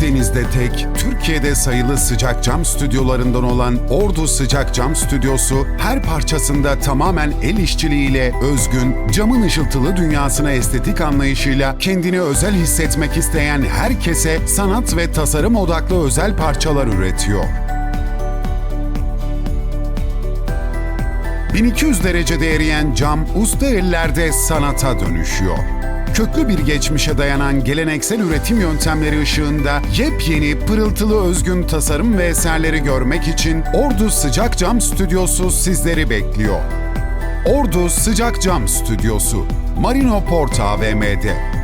Karadeniz'de tek, Türkiye'de sayılı sıcak cam stüdyolarından olan Ordu Sıcak Cam Stüdyosu, her parçasında tamamen el işçiliğiyle özgün, camın ışıltılı dünyasına estetik anlayışıyla kendini özel hissetmek isteyen herkese sanat ve tasarım odaklı özel parçalar üretiyor. 1200 derecede eriyen cam usta ellerde sanata dönüşüyor. Köklü bir geçmişe dayanan geleneksel üretim yöntemleri ışığında yepyeni, pırıltılı özgün tasarım ve eserleri görmek için Ordu Sıcak Cam Stüdyosu sizleri bekliyor. Ordu Sıcak Cam Stüdyosu, Marino Port AVM'de.